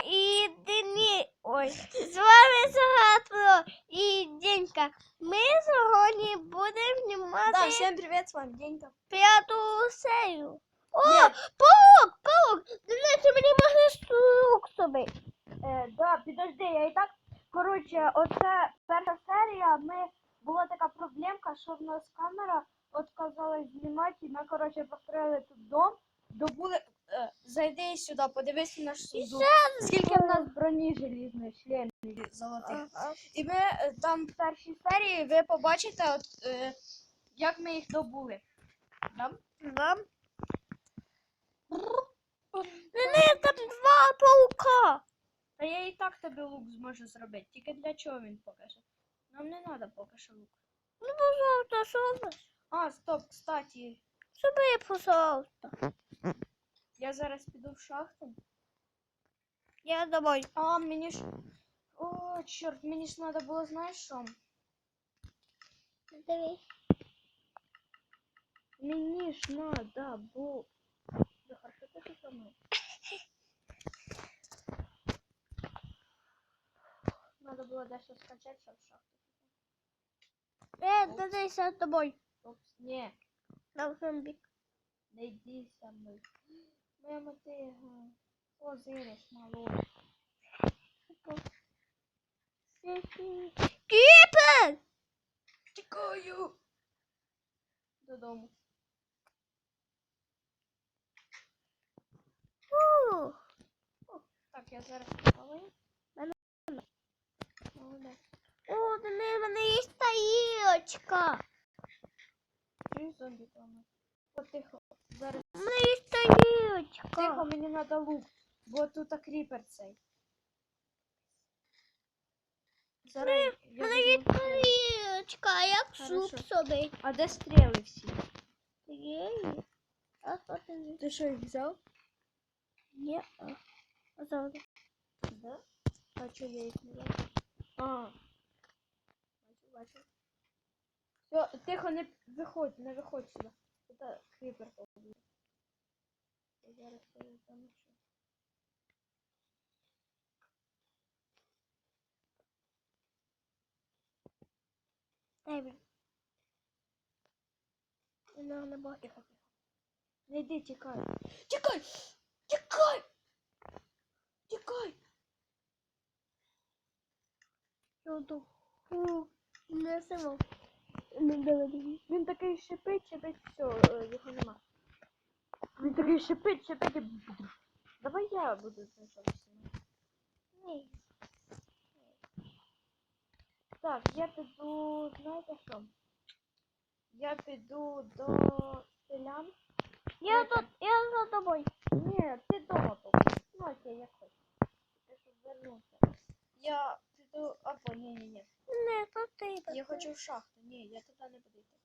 і Дені. Ой, з вами Загатро і Денька. Ми сьогодні будемо знімати Да, всем привет, с вами Денька. п'яту серію. О, Ні. паук, паук! Денис, мені можна сук собі. Е, да, підожди, я і так. Коротше, оце перша серія. Ми була така проблемка, що в нас камера отказалась знімати, і ми, коротше, построїли тут дом. Добули. Е, зайди сюди, подивись на наш сундук. Скільки в нас броні желізної, шлемів золотих. І ми е, там в першій серії ви побачите, от, е, як ми їх добули. Да? Да. Денис, там два паука. Та я і так тобі лук зможу зробити. Тільки для чого він покаже? Нам не треба поки що лук. Ну, пожалуйста, що ви? А, стоп, кстати, Собі, пожалуйста. я зараз піду в шахту. Я домой. А, мені ж. О, чорт, мені ж треба було, знаєш що? Дивись. Мені ж треба було. Да хорошо ти що мною. Надо було дещо скачати, щоб в шахту. Е, Денис, я з тобою. Опс, ні, На зомбі. не йди со мною. Моя мотига. О, зириш, мало. Кіпер! Тікаю. Додому. Ух. Так, я зараз попалив. Мене- Молодець. О, Денис, в мене є таїлочка. Чуєш зомбі там? О, тихо. Зараз. У мене є таїлочка. Тихо, мені треба лук. Бо тут кріпер цей. Зараз. У я мене є візьму- таїлочка, як Хорошо. суп собі. А де стріли всі? Є. А що ти не? Ти що їх взяв? Ні. А зараз. Да? А чого я їх не бачу? А. Бачу, бачу. Все, тихо, не виходь, не виходь сюди. Тут кріпер. Я зараз там. Дай мені. Не, не бачу. Тихо, тихо. Не йди, тікай. Тікай! Тікай! Йду. Фу, Не симо. Він такий шипить, шипить, все, його нема. Він такий шипить, шипить і... Давай я буду знімати. Ні. Так, я піду, знаєте що? Я піду до селян. Я тут, я за тобою. Ні, ти дома поки. Ну, окей, як хочеш. Я щоб вернувся. Я піду, або, ні, ні, ні. Не, то ти. Я хочу в шахту. Ні, я туди не буду йти.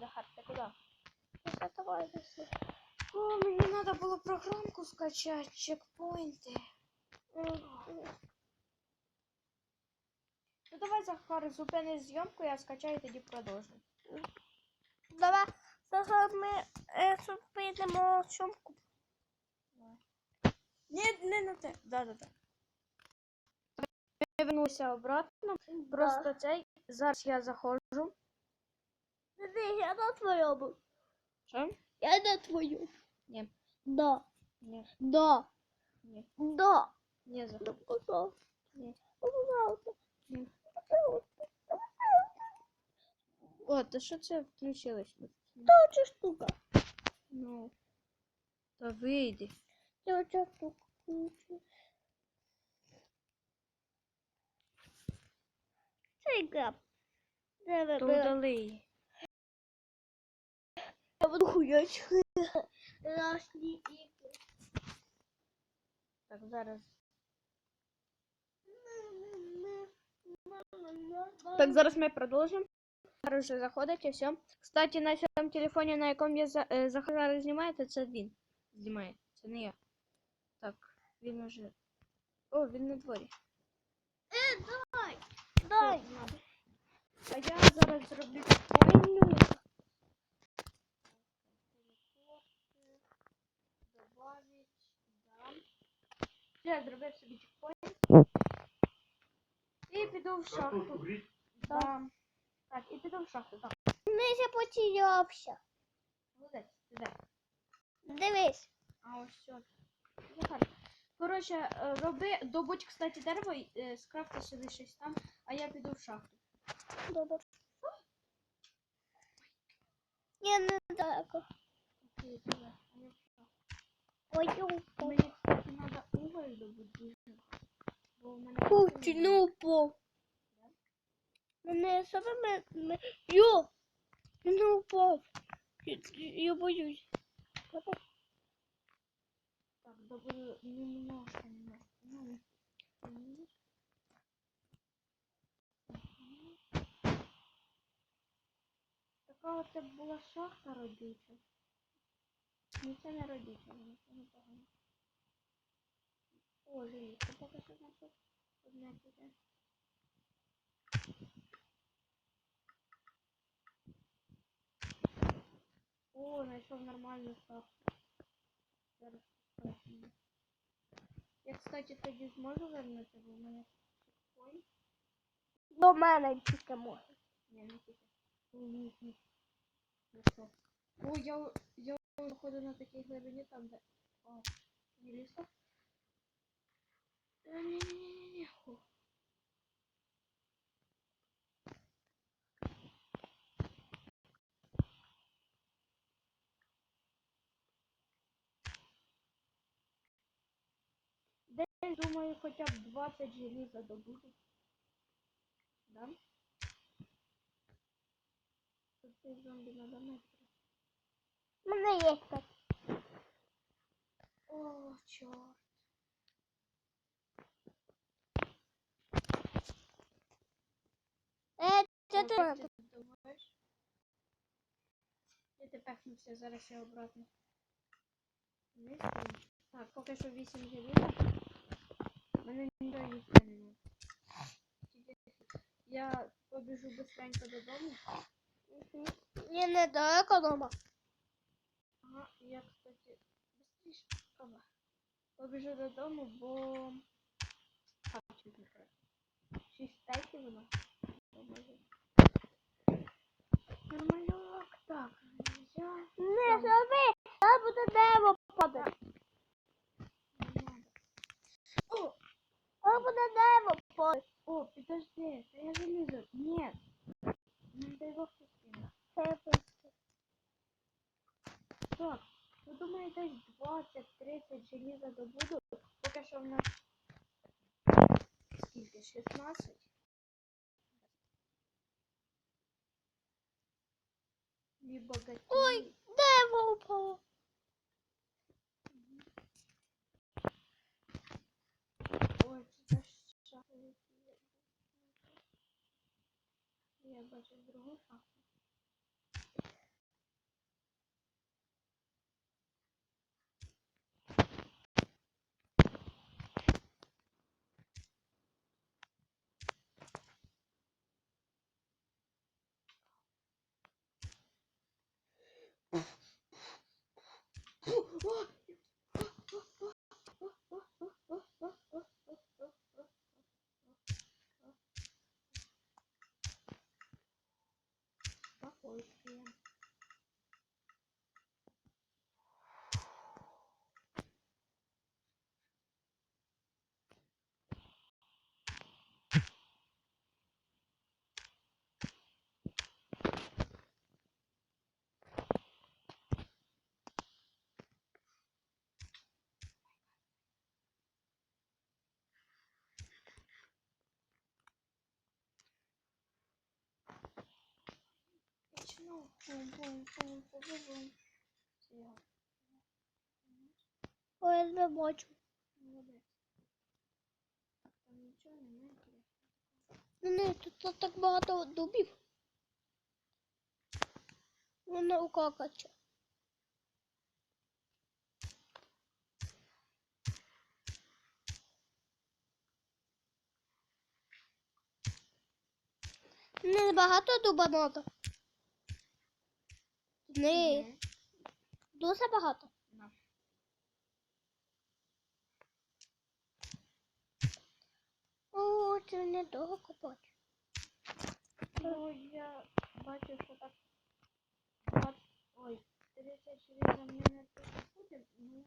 Захар, ти куди? Давай неси. О, мені треба було програмку скачати, чекпоінти. Ну давай, Захар, зупини зйомку, я скачаю, тоді продовжу. Давай, зараз ми е, зупинимо сумку. Ні, не на те. Да, да, да. Я обратно. Просто цей. Зараз я заходжу. Диви, я на твоєму. Що? Я на твою. Ні. Да. Ні. Да. Ні. Да. Ні, Захар. Ну, пожалуйста. Ні. Пожалуйста. Ні. Пожалуйста. О, то що це включилось? Оця штука. Ну. Та вийди. Це оця штука. Ключі. Ігра. Де То удали. Я буду хуять. Рашні ігри. Так, зараз. Так, зараз ми продовжимо. Зараз вже заходить і все. Кстати, на цьому телефоні, на якому я за, е, зараз знімає, то це він знімає. Це не я. Так, він уже. О, він на дворі. Дай. Все, надо. А я зараз зроблю да. Я зробив собі чекпоінт. І піду в шахту. Да. Так, і піду в шахту. Так, ще потерявся. молодець, ти? Дивись. А ось все. Захар. Коротше, е, роби, добудь, кстати, дерево, і, е, скрафти собі щось там, а я піду в шахту. Добре. Я недалеко. Окей, давай, а я в шахту. Ой, упав. Мені, кстати, треба уголь добути. Бо в мене... Не упав. Мене саме ме- ме- Йо! Він не упав. Я, я боюсь. Добуду немножко, немножко. Ну, ну. Така оце була шахта родюча. Ну це не родюча, вона це непогано. О, жаліється, поки що знайшов одне піде. О, знайшов нормальну шахту. Зараз Я, кстати, тоді зможу вернути, бо в мене чекпоінт. До мене тільки може. Ні, не тільки. Ну? О, я, я походу на такій глибині там, де... О, не лісо. Думаю, хоча б 20 желіза добуду. Да? Тут цей зомбі надо метри. У мене є так. О, чорт. Е, це ти. Я ти пехнувся, зараз я обратно. Так, поки що 8 желіза. Мене нічого їсти не може. Я побіжу быстренько додому. не недалеко дома. Ага, я, кстати, быстрее. Побіжу додому, бо... Не прав. Шість стейків воно. Поможе. Нормальок. Так, я... Не зроби, а буде дерево падати. Не надо. О, А буде дерево падати. о, подожди, це я залізу. Ні. Не дай Бог ти скину. Це я просто. Так, ну думаю, десь 20-30 желіза добуду. Поки що в нас скільки? 16. Либо гаті. Ой, дерево упало. Ой, це шахи. Я бачу другу шахту. Look. Почну. Бум-бум-бум-бум-бум. Все, я Ой, я не бачу. молодець. Там нічого немає. Ну не, тут так багато дубів. Вона укакача. Не багато дуба надо. Не, дуже багато. На. довго копати. Ну, я бачу, що так. Ой, 30 желіза в мене тут буде. Ну.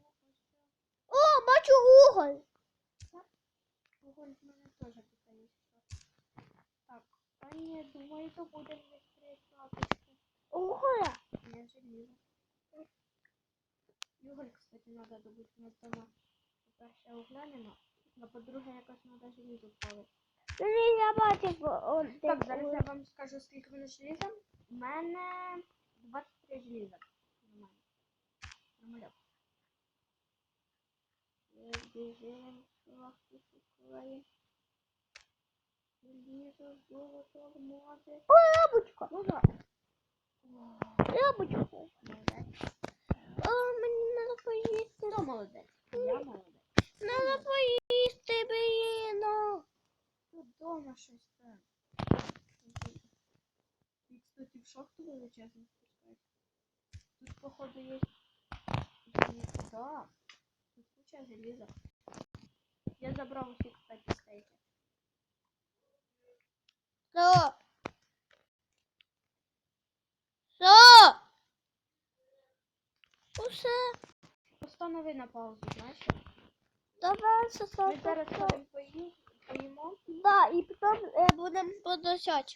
О, бачу уголь. Вогонь в мене теж є. Так, а ні, думаю, то буде відкриватися. Уголя. Не желізо. Уголь, кстати, надо добути. У нас дома, по-перше, угля нема, а по-друге, якось надо желізо. Ні, я бачив один Так, зараз я вам скажу, скільки мене желіза. У мене 23 желіза. Нормально. Нормально. Біжимо, шахти шукаємо. Желізо, золото, алмази. О, яблучко. Ну да. Яблучко. Молодець. О, мені треба поїсти. Хто молодець? Я молодець. Треба поїсти, блін. Тут дома щось там. І, кстати, в шахту величезно спускають. Тут, походу, є... Да. Тут куча железа. Я забрал усі, кстати, стейки. Що? Що? Усе. Постанови на паузу, знаєш? Давай, все, Ми зараз поїмо. поїм, поїмо. Да, і потім е, будемо продовжати.